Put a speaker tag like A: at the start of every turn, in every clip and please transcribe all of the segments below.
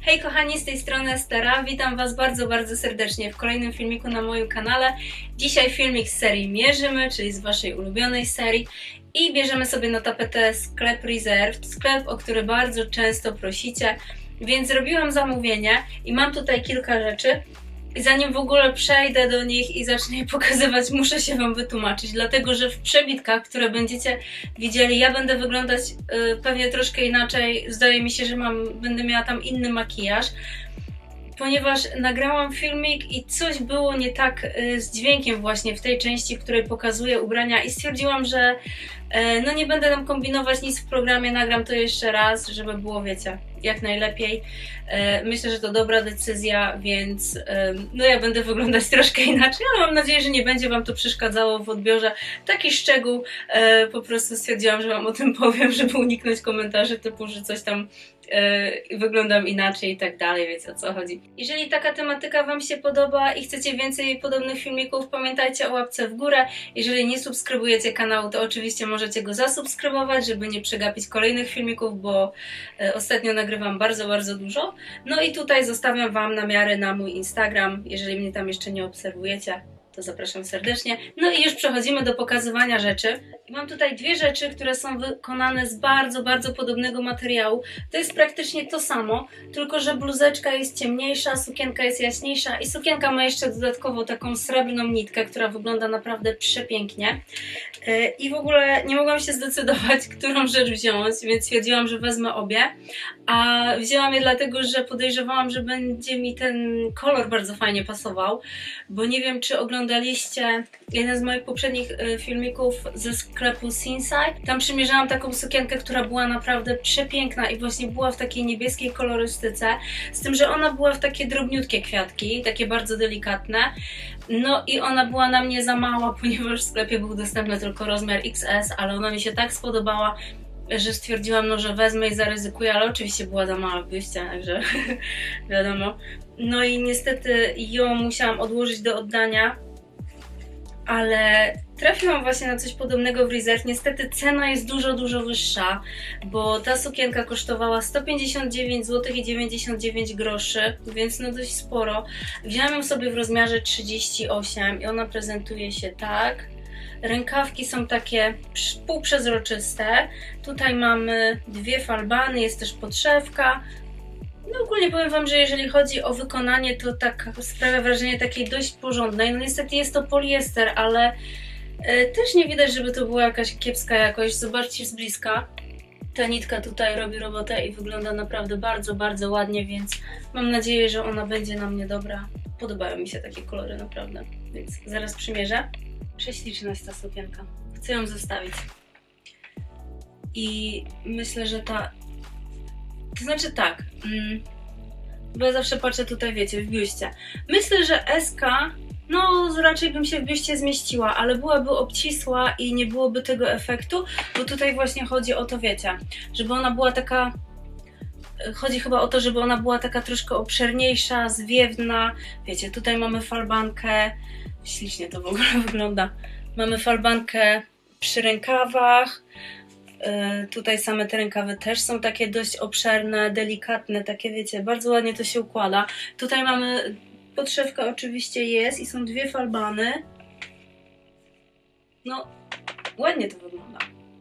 A: Hej kochani, z tej strony Estera. Witam Was bardzo, bardzo serdecznie w kolejnym filmiku na moim kanale. Dzisiaj filmik z serii Mierzymy, czyli z Waszej ulubionej serii. I bierzemy sobie na tapetę sklep Reserved, sklep, o który bardzo często prosicie. Więc zrobiłam zamówienie i mam tutaj kilka rzeczy. I zanim w ogóle przejdę do nich i zacznę je pokazywać, muszę się Wam wytłumaczyć, dlatego że w przebitkach, które będziecie widzieli, ja będę wyglądać y, pewnie troszkę inaczej. Zdaje mi się, że mam, będę miała tam inny makijaż, ponieważ nagrałam filmik i coś było nie tak y, z dźwiękiem właśnie w tej części, w której pokazuję ubrania i stwierdziłam, że y, no nie będę tam kombinować nic w programie, nagram to jeszcze raz, żeby było, wiecie, jak najlepiej. E, Myślę, że to dobra decyzja, więc no ja będę wyglądać troszkę inaczej, ale mam nadzieję, że nie będzie Wam to przeszkadzało w odbiorze. Taki szczegół, e, po prostu stwierdziłam, że Wam o tym powiem, żeby uniknąć komentarzy typu, że coś tam e, wyglądam inaczej i tak dalej, wiecie o co chodzi. Jeżeli taka tematyka Wam się podoba i chcecie więcej podobnych filmików, pamiętajcie o łapce w górę. Jeżeli nie subskrybujecie kanału, to oczywiście możecie go zasubskrybować, żeby nie przegapić kolejnych filmików, bo e, ostatnio nagrywam bardzo, bardzo dużo. No i tutaj zostawiam Wam namiary na mój Instagram. Jeżeli mnie tam jeszcze nie obserwujecie, to zapraszam serdecznie. No i już przechodzimy do pokazywania rzeczy. Mam tutaj dwie rzeczy, które są wykonane z bardzo, bardzo podobnego materiału. To jest praktycznie to samo, tylko że bluzeczka jest ciemniejsza, sukienka jest jaśniejsza i sukienka ma jeszcze dodatkowo taką srebrną nitkę, która wygląda naprawdę przepięknie. Yy, I w ogóle nie mogłam się zdecydować, którą rzecz wziąć, więc stwierdziłam, że wezmę obie. A wzięłam je dlatego, że podejrzewałam, że będzie mi ten kolor bardzo fajnie pasował, bo nie wiem, czy oglądaliście jeden z moich poprzednich y, filmików ze sklepu Sinside. Tam przymierzałam taką sukienkę, która była naprawdę przepiękna i właśnie była w takiej niebieskiej kolorystyce, z tym, że ona była w takie drobniutkie kwiatki, takie bardzo delikatne. No i ona była na mnie za mała, ponieważ w sklepie był dostępny tylko rozmiar XS, ale ona mi się tak spodobała, że stwierdziłam, no, że wezmę i zaryzykuję, ale oczywiście była za mała w biuście, także wiadomo. No i niestety ją musiałam odłożyć do oddania, ale trafiłam właśnie na coś podobnego w Reserve. Niestety cena jest dużo, dużo wyższa, bo ta sukienka kosztowała 159 zł i 99 groszy, więc no dość sporo. Wzięłam ją sobie w rozmiarze 38 i ona prezentuje się tak. Rękawki są takie półprzezroczyste. Tutaj mamy dwie falbany, jest też podszewka. No ogólnie powiem Wam, że jeżeli chodzi o wykonanie, to tak sprawia wrażenie takiej dość porządnej. No niestety jest to poliester, ale e, też nie widać, żeby to była jakaś kiepska jakość. Zobaczcie z bliska. Ta nitka tutaj robi robotę i wygląda naprawdę bardzo, bardzo ładnie, więc mam nadzieję, że ona będzie na mnie dobra. Podobają mi się takie kolory naprawdę, więc zaraz przymierzę. Prześliczna jest ta sukienka. Chcę ją zostawić. I myślę, że ta. To znaczy tak. Mm, bo ja zawsze patrzę tutaj, wiecie, w biuście. Myślę, że SK, no raczej bym się w biuście zmieściła, ale byłaby obcisła i nie byłoby tego efektu, bo tutaj właśnie chodzi o to, wiecie, żeby ona była taka. Chodzi chyba o to, żeby ona była taka troszkę obszerniejsza, zwiewna. Wiecie, tutaj mamy falbankę. Ślicznie to w ogóle wygląda. Mamy falbankę przy rękawach. Yy, Tutaj same te rękawy też są takie dość obszerne, delikatne, takie wiecie, bardzo ładnie to się układa. Tutaj mamy, podszewka oczywiście jest i są dwie falbany. No, ładnie to wygląda.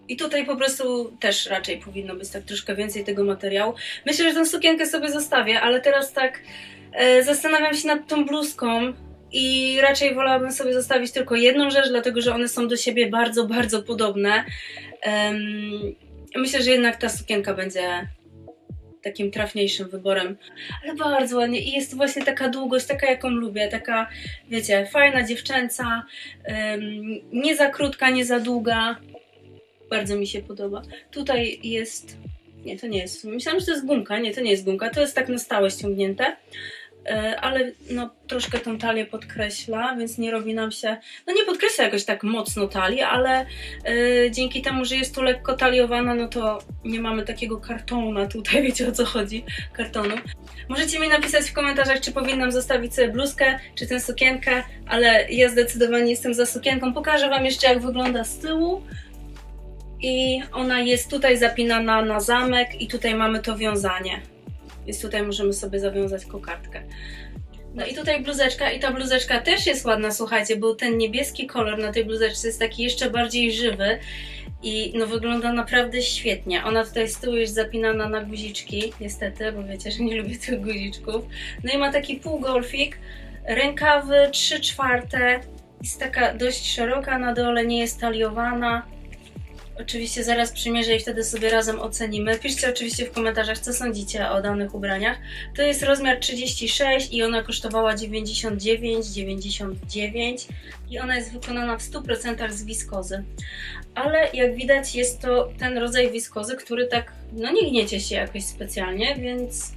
A: I tutaj po prostu też raczej powinno być tak troszkę więcej tego materiału. Myślę, że tę sukienkę sobie zostawię, ale teraz tak e, zastanawiam się nad tą bluzką i raczej wolałabym sobie zostawić tylko jedną rzecz, dlatego że one są do siebie bardzo, bardzo podobne. Myślę, że jednak ta sukienka będzie takim trafniejszym wyborem, ale bardzo ładnie i jest właśnie taka długość, taka jaką lubię, taka wiecie, fajna, dziewczęca, nie za krótka, nie za długa, bardzo mi się podoba. Tutaj jest, nie to nie jest, myślałam, że to jest gumka, nie to nie jest gumka, to jest tak na stałe ściągnięte. E, ale no troszkę tą talię podkreśla, więc nie robi nam się, no nie podkreśla jakoś tak mocno talii, ale e, dzięki temu, że jest tu lekko taliowana, no to nie mamy takiego kartona tutaj, wiecie o co chodzi, kartonu. Możecie mi napisać w komentarzach, czy powinnam zostawić sobie bluzkę, czy tę sukienkę, ale ja zdecydowanie jestem za sukienką. Pokażę Wam jeszcze, jak wygląda z tyłu. I ona jest tutaj zapinana na zamek i tutaj mamy to wiązanie. Więc tutaj możemy sobie zawiązać kokardkę. No i tutaj bluzeczka i ta bluzeczka też jest ładna, słuchajcie, bo ten niebieski kolor na tej bluzeczce jest taki jeszcze bardziej żywy i no wygląda naprawdę świetnie. Ona tutaj z tyłu jest zapinana na guziczki, niestety, bo wiecie, że nie lubię tych guziczków. No i ma taki półgolfik, rękawy 3 czwarte, jest taka dość szeroka na dole, nie jest taliowana. Oczywiście zaraz przymierzę i wtedy sobie razem ocenimy. Piszcie oczywiście w komentarzach, co sądzicie o danych ubraniach. To jest rozmiar 36 i ona kosztowała 99,99 i ona jest wykonana w 100% z wiskozy. Ale jak widać jest to ten rodzaj wiskozy, który tak no nie gniecie się jakoś specjalnie, więc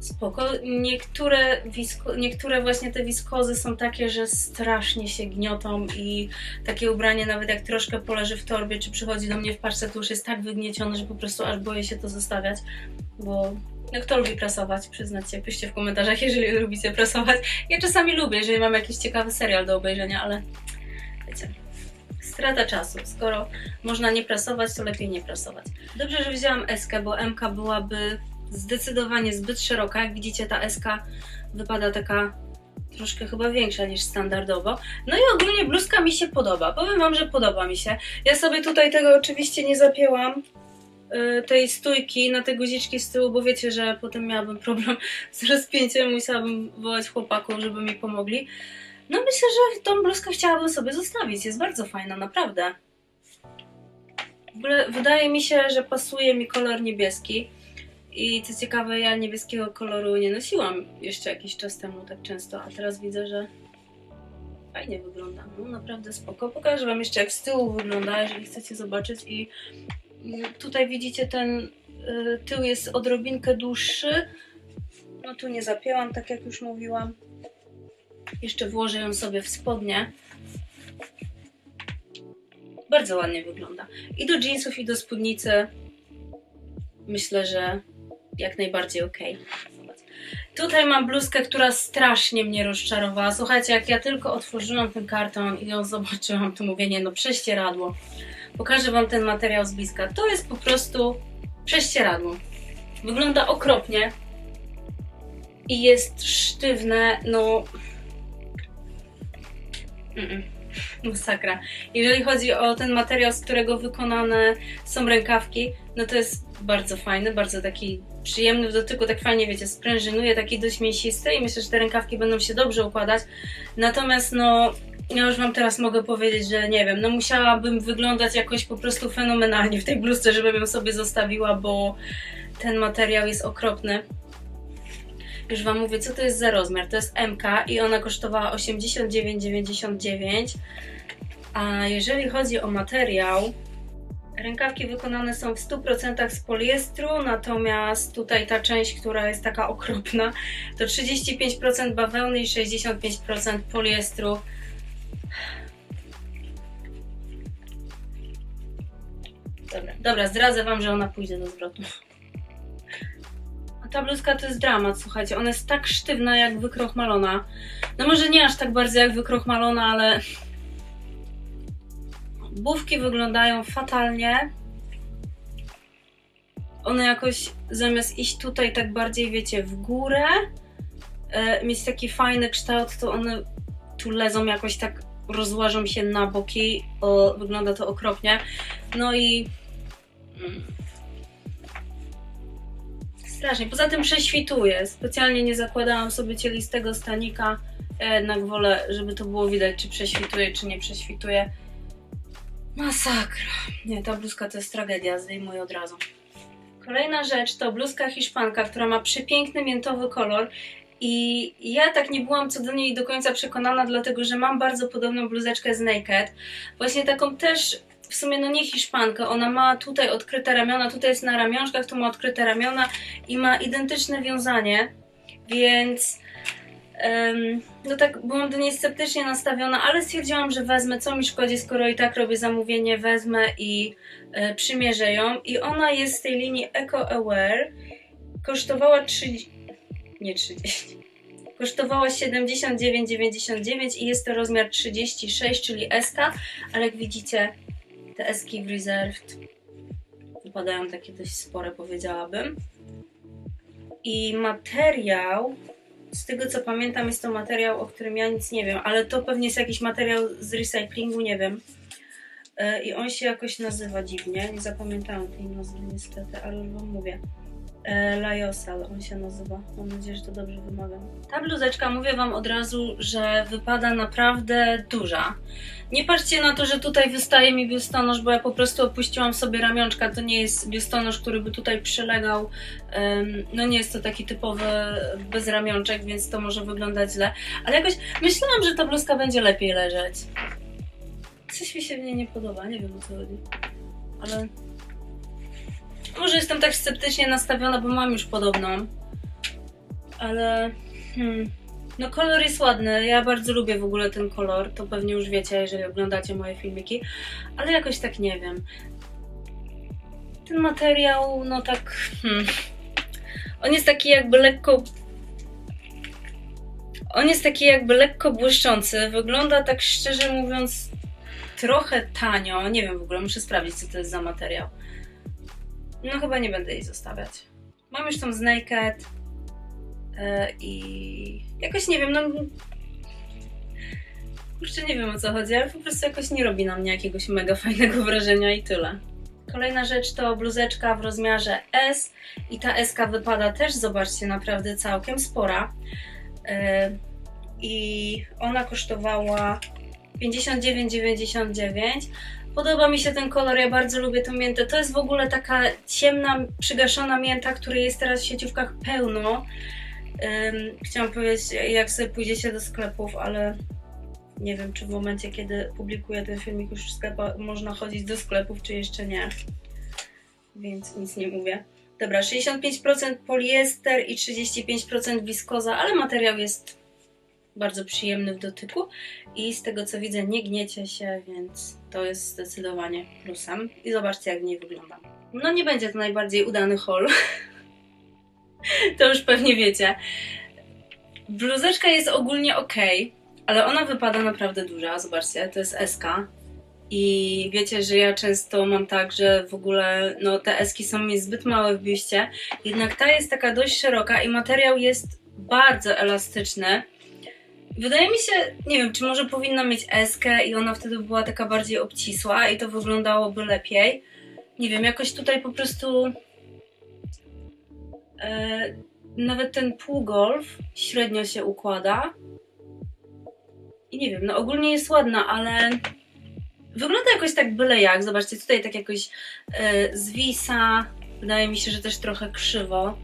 A: spoko. Niektóre, wisko, niektóre właśnie te wiskozy są takie, że strasznie się gniotą i takie ubranie nawet jak troszkę poleży w torbie, czy przychodzi do mnie w paczce, to już jest tak wygniecione, że po prostu aż boję się to zostawiać, bo no kto lubi prasować, przyznać się, piszcie w komentarzach, jeżeli lubicie prasować. Ja czasami lubię, jeżeli mam jakiś ciekawy serial do obejrzenia, ale wiecie, strata czasu. Skoro można nie prasować, to lepiej nie prasować. Dobrze, że wzięłam Eskę, bo MK byłaby zdecydowanie zbyt szeroka. Jak widzicie, ta SK wypada taka troszkę chyba większa niż standardowo. No i ogólnie bluzka mi się podoba. Powiem Wam, że podoba mi się. Ja sobie tutaj tego oczywiście nie zapięłam yy, tej stójki na te guziczki z tyłu, bo wiecie, że potem miałabym problem z rozpięciem, musiałabym wołać chłopaków, żeby mi pomogli. No myślę, że tą bluzkę chciałabym sobie zostawić. Jest bardzo fajna, naprawdę. W ogóle wydaje mi się, że pasuje mi kolor niebieski. I co ciekawe, ja niebieskiego koloru nie nosiłam jeszcze jakiś czas temu tak często, a teraz widzę, że fajnie wygląda. No naprawdę spoko. Pokażę Wam jeszcze jak z tyłu wygląda, jeżeli chcecie zobaczyć. I tutaj widzicie ten y, tył jest odrobinkę dłuższy. No tu nie zapięłam, tak jak już mówiłam. Jeszcze włożę ją sobie w spodnie. Bardzo ładnie wygląda. I do jeansów, i do spódnicy myślę, że jak najbardziej ok. Tutaj mam bluzkę, która strasznie mnie rozczarowała. Słuchajcie, jak ja tylko otworzyłam ten karton i ją zobaczyłam, to mówię, nie no, prześcieradło. Pokażę Wam ten materiał z bliska. To jest po prostu prześcieradło. Wygląda okropnie i jest sztywne, no... Masakra. Jeżeli chodzi o ten materiał, z którego wykonane są rękawki, no to jest bardzo fajny, bardzo taki przyjemny w dotyku, tak fajnie, wiecie, sprężynuje, taki dość mięsisty i myślę, że te rękawki będą się dobrze układać. Natomiast no, ja już Wam teraz mogę powiedzieć, że nie wiem, no musiałabym wyglądać jakoś po prostu fenomenalnie w tej bluzce, żebym ją sobie zostawiła, bo ten materiał jest okropny. Już Wam mówię, co to jest za rozmiar. To jest MK i ona kosztowała 89,99. A jeżeli chodzi o materiał, rękawki wykonane są w 100% z poliestru, natomiast tutaj ta część, która jest taka okropna, to 35% bawełny i 65% poliestru. Dobra, dobra, zdradzę Wam, że ona pójdzie do zwrotu. A ta bluzka to jest dramat, słuchajcie. Ona jest tak sztywna jak wykrochmalona. No może nie aż tak bardzo jak wykrochmalona, ale Bówki wyglądają fatalnie. One jakoś zamiast iść tutaj tak bardziej, wiecie, w górę, e, mieć taki fajny kształt, to one tu lezą jakoś tak, rozłażą się na boki. O, wygląda to okropnie. No i... Strasznie. Poza tym prześwituje. Specjalnie nie zakładałam sobie cielistego stanika. Ja jednak wolę, żeby to było widać, czy prześwituje, czy nie prześwituje. Masakra. Nie, ta bluzka to jest tragedia, zdejmuję od razu. Kolejna rzecz to bluzka hiszpanka, która ma przepiękny miętowy kolor. I ja tak nie byłam co do niej do końca przekonana, dlatego że mam bardzo podobną bluzeczkę z Naked. Właśnie taką też, w sumie no nie hiszpankę, ona ma tutaj odkryte ramiona, tutaj jest na ramionczkach, tu ma odkryte ramiona i ma identyczne wiązanie, więc no tak byłam do niej sceptycznie nastawiona, ale stwierdziłam, że wezmę, co mi szkodzi, skoro i tak robię zamówienie, wezmę i e, przymierzę ją. I ona jest z tej linii Eco Aware. Kosztowała 30... nie 30. Kosztowała 79,99 i jest to rozmiar 36, czyli SK, ale jak widzicie, te eski w Reserved wypadają takie dość spore, powiedziałabym. I materiał, z tego co pamiętam, jest to materiał, o którym ja nic nie wiem, ale to pewnie jest jakiś materiał z recyklingu, nie wiem. E, I on się jakoś nazywa dziwnie, nie zapamiętałam tej nazwy niestety, ale już wam mówię. E, Lajosal on się nazywa. Mam nadzieję, że to dobrze wymawiam. Ta bluzeczka, mówię wam od razu, że wypada naprawdę duża. Nie patrzcie na to, że tutaj wystaje mi biustonosz, bo ja po prostu opuściłam sobie ramionczka. To nie jest biustonosz, który by tutaj przylegał. No nie jest to taki typowy bez ramionczek, więc to może wyglądać źle. Ale jakoś myślałam, że ta bluzka będzie lepiej leżeć. Coś mi się w niej nie podoba, nie wiem o co chodzi. Ale może jestem tak sceptycznie nastawiona, bo mam już podobną. Ale. Hmm. No, kolor jest ładny. Ja bardzo lubię w ogóle ten kolor. To pewnie już wiecie, jeżeli oglądacie moje filmiki. Ale jakoś tak nie wiem. Ten materiał, no tak. Hmm. On jest taki jakby lekko. On jest taki jakby lekko błyszczący. Wygląda tak szczerze mówiąc trochę tanio. Nie wiem w ogóle, muszę sprawdzić, co to jest za materiał. No chyba nie będę jej zostawiać. Mam już tą z Naked e, i jakoś nie wiem, no kurczę nie wiem o co chodzi, ale po prostu jakoś nie robi na mnie jakiegoś mega fajnego wrażenia i tyle. Kolejna rzecz to bluzeczka w rozmiarze S i ta SK wypada też, zobaczcie, naprawdę całkiem spora. E, I ona kosztowała 59,99 Podoba mi się ten kolor, ja bardzo lubię tę miętę. To jest w ogóle taka ciemna, przygaszona mięta, której jest teraz w sieciówkach pełno. Ym, chciałam powiedzieć, jak sobie pójdziecie do sklepów, ale nie wiem, czy w momencie, kiedy publikuję ten filmik, już w sklepach można chodzić do sklepów, czy jeszcze nie. Więc nic nie mówię. Dobra, 65% poliester i 35% wiskoza, ale materiał jest bardzo przyjemny w dotyku i z tego co widzę nie gniecie się, więc to jest zdecydowanie plusem. I zobaczcie jak w niej wygląda. No nie będzie to najbardziej udany haul. to już pewnie wiecie. Bluzeczka jest ogólnie ok, ale ona wypada naprawdę duża. Zobaczcie, to jest SK. I wiecie, że ja często mam tak, że w ogóle no, te eski są mi zbyt małe w biuście. Jednak ta jest taka dość szeroka i materiał jest bardzo elastyczny. Wydaje mi się, nie wiem, czy może powinna mieć eskę i ona wtedy była taka bardziej obcisła i to wyglądałoby lepiej. Nie wiem, jakoś tutaj po prostu e, nawet ten półgolf średnio się układa. I nie wiem, no ogólnie jest ładna, ale wygląda jakoś tak byle jak. Zobaczcie, tutaj tak jakoś e, zwisa. Wydaje mi się, że też trochę krzywo.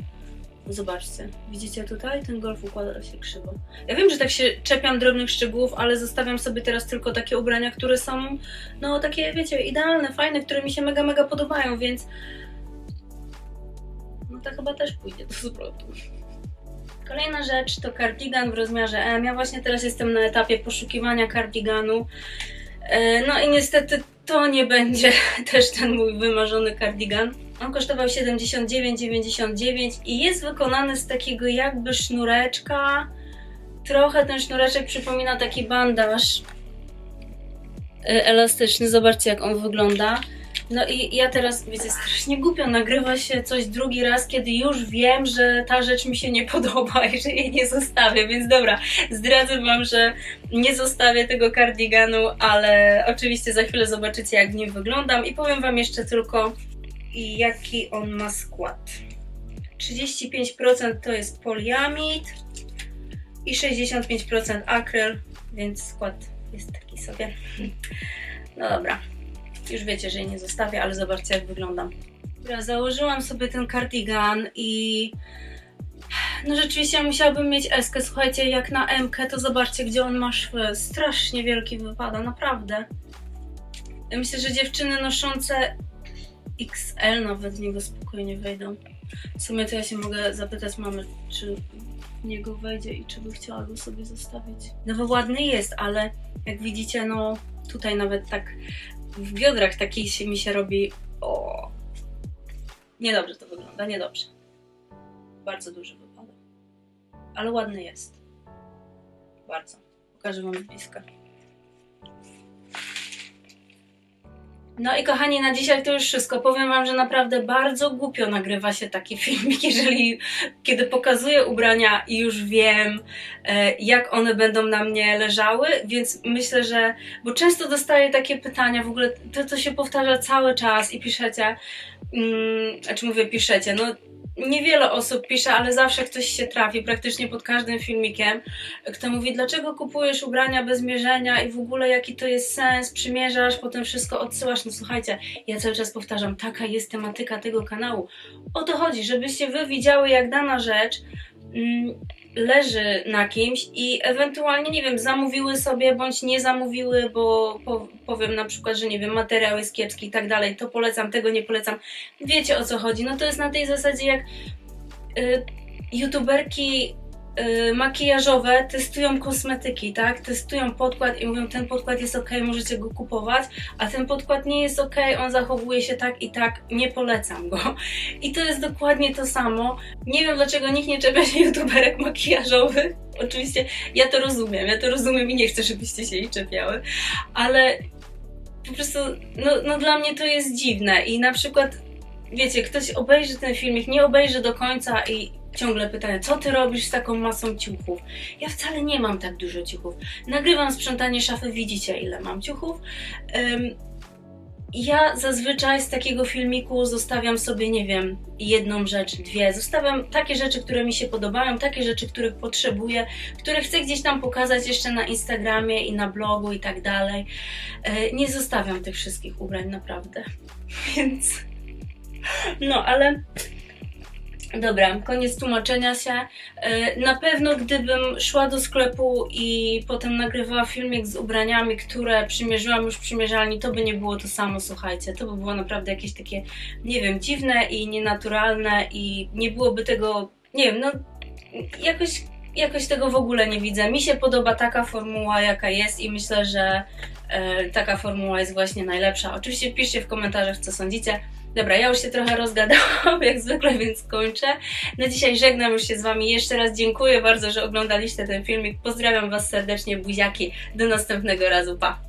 A: Zobaczcie, widzicie tutaj? Ten golf układa się krzywo. Ja wiem, że tak się czepiam drobnych szczegółów, ale zostawiam sobie teraz tylko takie ubrania, które są, no takie, wiecie, idealne, fajne, które mi się mega, mega podobają, więc no to chyba też pójdzie do zwrotu. Kolejna rzecz to cardigan w rozmiarze M. Ja właśnie teraz jestem na etapie poszukiwania cardiganu. E, No i niestety to nie będzie też ten mój wymarzony cardigan. On kosztował 79,99 i jest wykonany z takiego jakby sznureczka. Trochę ten sznureczek przypomina taki bandaż e, elastyczny. Zobaczcie jak on wygląda. No i ja teraz, wiecie, strasznie głupio nagrywa się coś drugi raz, kiedy już wiem, że ta rzecz mi się nie podoba i że jej nie zostawię, więc dobra, zdradzę wam, że nie zostawię tego kardiganu, ale oczywiście za chwilę zobaczycie jak w nim wyglądam i powiem wam jeszcze tylko i jaki on ma skład. 35% to jest poliamid i 65% akryl, więc skład jest taki sobie. No dobra, już wiecie, że jej nie zostawię, ale zobaczcie jak wyglądam. Dobra, założyłam sobie ten cardigan i no rzeczywiście musiałabym mieć eskę. Słuchajcie, jak na MK, to zobaczcie gdzie on ma szwy. Strasznie wielki wypada, naprawdę. Ja myślę, że dziewczyny noszące XL nawet w niego spokojnie wejdą. W sumie to ja się mogę zapytać mamy, czy niego wejdzie i czy by chciała go sobie zostawić. No bo ładny jest, ale jak widzicie, no tutaj nawet tak w biodrach taki się mi się robi. O, niedobrze to wygląda, niedobrze. Bardzo duży wypada. Ale ładny jest. Bardzo. Pokażę Wam z bliska. No i kochani, na dzisiaj to już wszystko. Powiem Wam, że naprawdę bardzo głupio nagrywa się taki filmik, jeżeli kiedy pokazuję ubrania i już wiem, e, jak one będą na mnie leżały, więc myślę, że, bo często dostaję takie pytania, w ogóle to, to się powtarza cały czas i piszecie, mm, znaczy mówię piszecie, no niewiele osób pisze, ale zawsze ktoś się trafi, praktycznie pod każdym filmikiem, kto mówi, dlaczego kupujesz ubrania bez mierzenia i w ogóle jaki to jest sens, przymierzasz, potem wszystko odsyłasz. No słuchajcie, ja cały czas powtarzam, taka jest tematyka tego kanału. O to chodzi, żebyście wy widziały, jak dana rzecz mm, leży na kimś i ewentualnie, nie wiem, zamówiły sobie bądź nie zamówiły, bo po, powiem na przykład, że nie wiem, materiał jest kiepski i tak dalej, to polecam, tego nie polecam. Wiecie o co chodzi. No to jest na tej zasadzie, jak y, youtuberki makijażowe testują kosmetyki, tak? Testują podkład i mówią, ten podkład jest ok, możecie go kupować, a ten podkład nie jest ok, on zachowuje się tak i tak, nie polecam go. I to jest dokładnie to samo. Nie wiem dlaczego nikt nie czepia się youtuberek makijażowych. Oczywiście ja to rozumiem, ja to rozumiem i nie chcę, żebyście się jej czepiały, ale po prostu, no, no dla mnie to jest dziwne i na przykład wiecie, ktoś obejrzy ten filmik, nie obejrzy do końca i ciągle pytają, co ty robisz z taką masą ciuchów? Ja wcale nie mam tak dużo ciuchów. Nagrywam sprzątanie szafy, widzicie ile mam ciuchów. Ja zazwyczaj z takiego filmiku zostawiam sobie, nie wiem, jedną rzecz, dwie. Zostawiam takie rzeczy, które mi się podobają, takie rzeczy, których potrzebuję, które chcę gdzieś tam pokazać jeszcze na Instagramie i na blogu i tak dalej. E, Nie zostawiam tych wszystkich ubrań, naprawdę. Więc. No, ale. Dobra, koniec tłumaczenia się. E, Na pewno gdybym szła do sklepu i potem nagrywała filmik z ubraniami, które przymierzyłam już w przymierzalni, to by nie było to samo, słuchajcie. To by było naprawdę jakieś takie, nie wiem, dziwne i nienaturalne i nie byłoby tego, nie wiem, no jakoś, jakoś tego w ogóle nie widzę. Mi się podoba taka formuła, jaka jest i myślę, że e, taka formuła jest właśnie najlepsza. Oczywiście piszcie w komentarzach, co sądzicie. Dobra, ja już się trochę rozgadałam, jak zwykle, więc kończę. Na dzisiaj żegnam już się z Wami. Jeszcze raz dziękuję bardzo, że oglądaliście ten filmik. Pozdrawiam Was serdecznie, buziaki. Do następnego razu. Pa!